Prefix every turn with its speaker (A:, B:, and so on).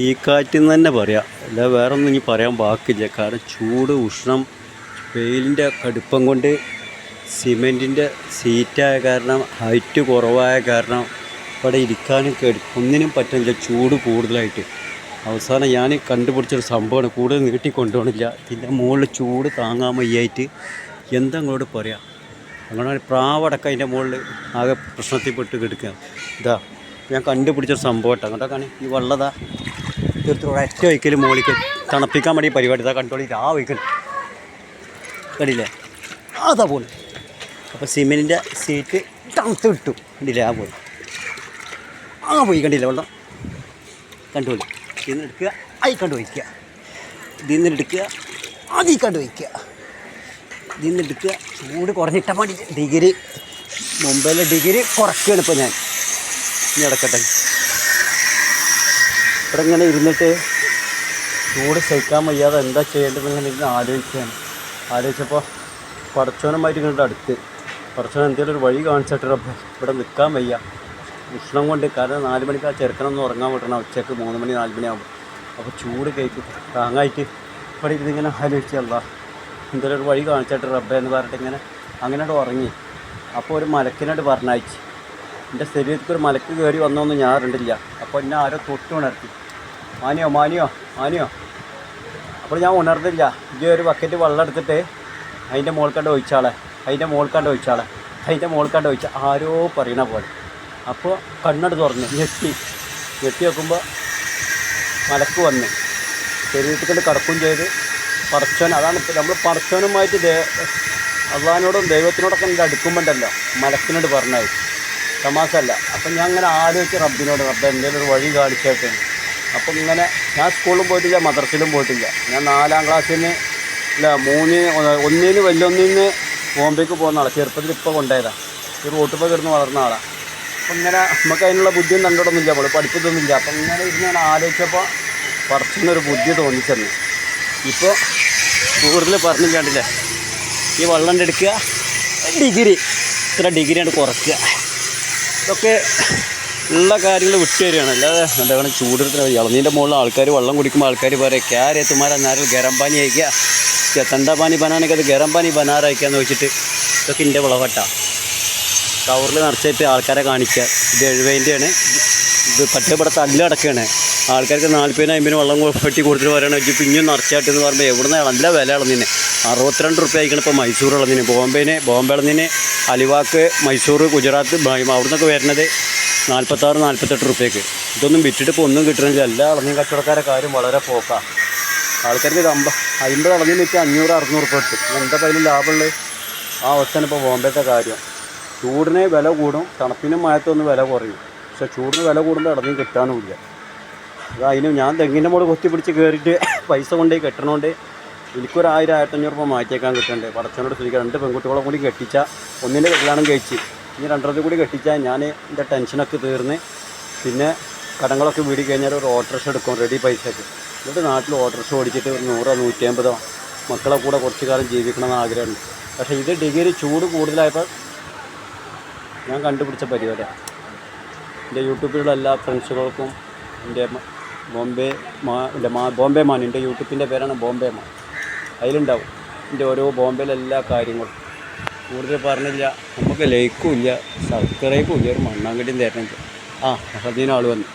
A: ഈ കാറ്റെന്ന് തന്നെ പറയാം. അല്ല വേറെ ഒന്നും ഇനി പറയാൻ ബാക്കില്ല കാരണം ചൂട് ഉഷ്ണം വെയിലിന്റെ കടുപ്പം കൊണ്ട് സിമെന്റിന്റെ സീറ്റായ കാരണം ഹൈറ്റ് കുറവായ കാരണം ഇവിടെ ഇരിക്കാനും കേട് ഒന്നിനും പറ്റുന്നില്ല ചൂട് കൂടുതലായിട്ട്. അവസാനം ഞാൻ കണ്ടുപിടിച്ചൊരു സംഭവമാണ്. കൂടുതൽ നീട്ടി കൊണ്ടുപോകണില്ല ഇതിന്റെ മുകളിൽ ചൂട് താങ്ങാൻ വയ്യായിട്ട് എന്താ അങ്ങോട്ട് പറയാം? അങ്ങനെ പ്രാവടക്കം അതിന്റെ മുകളിൽ ആകെ പ്രശ്നത്തിൽപ്പെട്ട് കിടക്കുക ഇതാ ഞാൻ കണ്ടുപിടിച്ചൊരു സംഭവം കേട്ടോ. ഈ വെള്ളതാ. തീർത്തും ഒരൊറ്റ വയ്ക്കൽ മോളിക്ക്. തണുപ്പിക്കാൻ വേണ്ടി പരിപാടി. ഇതാ കണ്ടോളി ആ വയ്ക്കൽ. കണ്ടില്ലേ? അതാ പോലെ അപ്പോൾ സിമെന്റിന്റെ സീറ്റ് തണുത്ത് കിട്ടും കണ്ടില്ലേ? ആ പോലെ ആ പോയി കണ്ടില്ല? വെള്ളം. കണ്ടോളി. ഇതിൽ നിന്ന് എടുക്കുക ആയി കണ്ടു വയ്ക്കുക. ഇതിൽ നിന്ന് എടുക്കുക അതിൽ കണ്ടു വയ്ക്കുക. ഇതിൽ നിന്ന് എടുക്കുക ചൂട് കുറഞ്ഞിട്ടാൽ മതി. ഡിഗ്രി മുംബൈയിലെ ഡിഗ്രി കുറയ്ക്കുകയാണ് ഇപ്പോൾ ഞാൻ. ഇനി അടക്കട്ടെ ഇവിടെ ഇങ്ങനെ ഇരുന്നിട്ട് ചൂട് സഹിക്കാൻ വയ്യാതെ എന്താ ചെയ്യേണ്ടത് ഇങ്ങനെ ഇരുന്ന് ആലോചിക്കുകയാണ്. ആലോചിച്ചപ്പോൾ പടച്ചോനുമായിട്ട് ഇങ്ങോട്ട് അടുത്ത്. പടച്ചോൻ എന്തെങ്കിലും ഒരു വഴി കാണിച്ചിട്ട് റബ്ബേ ഇവിടെ നിൽക്കാൻ വയ്യ. ഉഷ്ണം കൊണ്ട് കാരണം നാല് മണിക്ക് ആ ചെറുക്കനൊന്ന് ഉറങ്ങാൻ വിട്ടണം ഉച്ചയ്ക്ക് മൂന്ന് മണി നാല് മണിയാകുമ്പോൾ അപ്പോൾ ചൂട് കയറ്റി താങ്ങായിട്ട് ഇവിടെ ഇരുന്ന് ഇങ്ങനെ ആലോചിച്ചല്ല എന്തെങ്കിലും ഒരു വഴി കാണിച്ചിട്ട് റബ്ബേ എന്ന് പറഞ്ഞിട്ട് ഇങ്ങനെ അങ്ങനെയോട് ഉറങ്ങി. അപ്പോൾ ഒരു മലക്കിനോട് പറഞ്ഞയച്ചു. എന്റെ ശരീരത്തിൽ ഒരു മലക്ക് കയറി വന്നൊന്നും ഞാൻ അറിഞ്ഞില്ല അപ്പോൾ എന്നെ ആരോ തൊട്ട് ഉണർത്തി മാനിയോ മാനിയോ മാനിയോ. അപ്പോൾ ഞാൻ ഉണർന്നില്ല. ഇത് ഒരു ബക്കറ്റ് വെള്ളം എടുത്തിട്ട് അതിന്റെ മുകൾക്കണ്ട് ഒഴിച്ചാളെ. അതിന്റെ മുകൾക്കണ്ട് ഒഴിച്ചാളെ. അതിന്റെ മുകൾക്കണ്ട് ഒഴിച്ച ആരോ പറയണ പോലെ. അപ്പോൾ കണ്ണട് തുറന്ന് ഞെട്ടി. ഞെട്ടി വെക്കുമ്പോൾ മലക്ക് വന്ന്. ശരീരത്തിൽ കടക്കും ചെയ്ത് പറച്ചോൻ അതാണ് നമ്മൾ പറച്ചോനുമായിട്ട് ദേ അള്ളഹാനോടും ദൈവത്തിനോടൊക്കെ എന്റെ അടുക്കുമ്പോണ്ടല്ലോ. മലക്കിനോട് പറഞ്ഞായി തമാശല്ല അപ്പം ഞാൻ അങ്ങനെ ആലോചിച്ച് റബ്ബിനോട് റബ്ബ് എന്തെങ്കിലും ഒരു വഴി കാണിച്ചേട്ടെ അപ്പം ഇങ്ങനെ ഞാൻ സ്കൂളിലും പോയിട്ടില്ല മദ്രസയിലും പോയിട്ടില്ല. ഞാൻ നാലാം ക്ലാസ്സിൽ നിന്ന് ഇല്ല മൂന്ന് ഒന്നിന് നിന്ന് ബോംബേക്ക് പോകുന്ന ആളാണ് ചെറുപ്പത്തിൽ ഇപ്പോൾ കൊണ്ടുപോയതാണ് ഈ റോട്ടിപ്പോൾ കിടന്ന് വളർന്ന ആളാണ് അപ്പം ഇങ്ങനെ നമുക്ക് അതിനുള്ള ബുദ്ധിയും കണ്ടിടൊന്നുമില്ല. നമ്മൾ പഠിപ്പിച്ചൊന്നുമില്ല അപ്പം ഇങ്ങനെ ഇരുന്ന് ഞാൻ ആലോചിച്ചപ്പോൾ പറച്ചുന്നൊരു ബുദ്ധി തോന്നിച്ചെന്ന്. ഇപ്പോൾ കൂടുതൽ പറഞ്ഞില്ലാണ്ടില്ലേ. ഈ വെള്ളം എടുക്കുക ഡിഗ്രി. ഇത്ര ഡിഗ്രിയാണ് കുറയ്ക്കുക. ഇതൊക്കെ ഉള്ള കാര്യങ്ങൾ വിട്ടു തരികയാണ് അല്ലാതെ എന്താണ് ചൂടെടുത്തിന് ഇളനീന്റെ മുകളിൽ ആൾക്കാർ വെള്ളം കുടിക്കുമ്പോൾ ആൾക്കാർ പറയും ക്യാരെ തുമാര നേരം ഗരം പാനി അയക്കുക തണ്ട പാനി ബനാനൊക്കെ അത് ഗരം പാനി ബനാറയക്കാന്ന് വെച്ചിട്ട് ഇതൊക്കെ എന്റെ വിളവട്ട. കവറിൽ നിറച്ചിട്ട് ആൾക്കാരെ കാണിക്കുക. ഇത് എഴുപതിന്റെയാണ് ഇത് പറ്റപ്പെടുത്ത ഇവിടെ തല്ലടക്കുകയാണ് ആൾക്കാർക്ക് നാൽപ്പതിനും അമ്പതിനും വെള്ളം പെട്ടി കൊടുത്തിട്ട് പറയണ വെച്ച് പിഞ്ഞും നിറച്ചായിട്ട് എന്ന് പറയുമ്പോൾ എവിടെ നിന്ന് നല്ല വില ഇളന്നിന് അറുപത്തിരണ്ട് റുപ്യ ആയിക്കണം ഇപ്പോൾ മൈസൂർ ഇളന്നിന് ബോംബെന് ബോംബെ ഇളന്നിന് അലിവാക്ക് മൈസൂർ ഗുജറാത്ത് അവിടുന്നൊക്കെ വരുന്നത് നാൽപ്പത്താറ് നാൽപ്പത്തെട്ട് റുപ്യക്ക്. ഇതൊന്നും വിറ്റിട്ട് ഇപ്പോൾ ഒന്നും കിട്ടണില്ല. എല്ലാ ഇളനീൻ കച്ചവടക്കാരെ കാര്യം വളരെ പോക്കാണ് ആൾക്കാർക്ക് അമ്പ അമ്പത് അളഞ്ഞ് വെച്ച് അഞ്ഞൂറ് അറുന്നൂറ് റുപ്യ കിട്ടും. എന്താ കയ്യിൽ ലാഭമുള്ളത്? ആ അവസ്ഥയാണ് ഇപ്പോൾ ബോംബെത്തെ കാര്യം. ചൂടിന് വില കൂടും തണുപ്പിനും മഴത്തൊന്നും വില കുറയും. പക്ഷേ ചൂടിന് വില കൂടുമ്പോൾ ഇളഞ്ഞും കിട്ടാനുമില്ല. അത് അതിന് ഞാൻ തെങ്ങിന്റെ മോട് കൊത്തി പിടിച്ച് കയറിയിട്ട് പൈസ കൊണ്ടേ കെട്ടണോണ്ട് എനിക്കൊരു ആയിരം ആയിരത്തഞ്ഞൂറ് രൂപ മാറ്റിയേക്കാൻ കിട്ടുന്നുണ്ട് പടച്ചനോട് ശ്രദ്ധിക്കുക രണ്ട് പെൺകുട്ടികളെ കൂടി കെട്ടിച്ച ഒന്നിന്റെ കല്യാണം കഴിച്ച്. ഇനി രണ്ടരത്തിൽ കൂടി കെട്ടിച്ചാൽ ഞാൻ എന്റെ ടെൻഷനൊക്കെ തീർന്ന് പിന്നെ കടങ്ങളൊക്കെ വീടി കഴിഞ്ഞാൽ ഒരു ഓട്ടോറിക്ഷ എടുക്കും റെഡി പൈസക്ക്. എന്നിട്ട് നാട്ടിൽ ഓട്ടോറിക്ഷ ഓടിച്ചിട്ട് ഒരു നൂറോ നൂറ്റി അമ്പതോ മക്കളെ കൂടെ കുറച്ച് കാലം ജീവിക്കണമെന്ന് ആഗ്രഹമുണ്ട്. പക്ഷേ ഇത് ഡിഗ്രി ചൂട് കൂടുതലായപ്പോൾ ഞാൻ കണ്ടുപിടിച്ച പരിപാടി എന്റെ യൂട്യൂബിലുള്ള എല്ലാ ഫ്രണ്ട്സുകൾക്കും എന്റെ ബോംബെ മാ എന്റെ മാ ബോംബെ മാൻ എന്റെ യൂട്യൂബിന്റെ പേരാണ് ബോംബെ മാൻ അതിലുണ്ടാവും. എന്റെ ഓരോ ബോംബെയിലെല്ലാ കാര്യങ്ങളും. കൂടുതൽ പറഞ്ഞില്ല. നമുക്ക് ലൈക്കും ഇല്ല. സബ്സ്ക്രൈബും ഇല്ല. ഒരു മണ്ണാങ്കട്ടിയും തരണില്ല ആ അതിനാൾ വന്നു.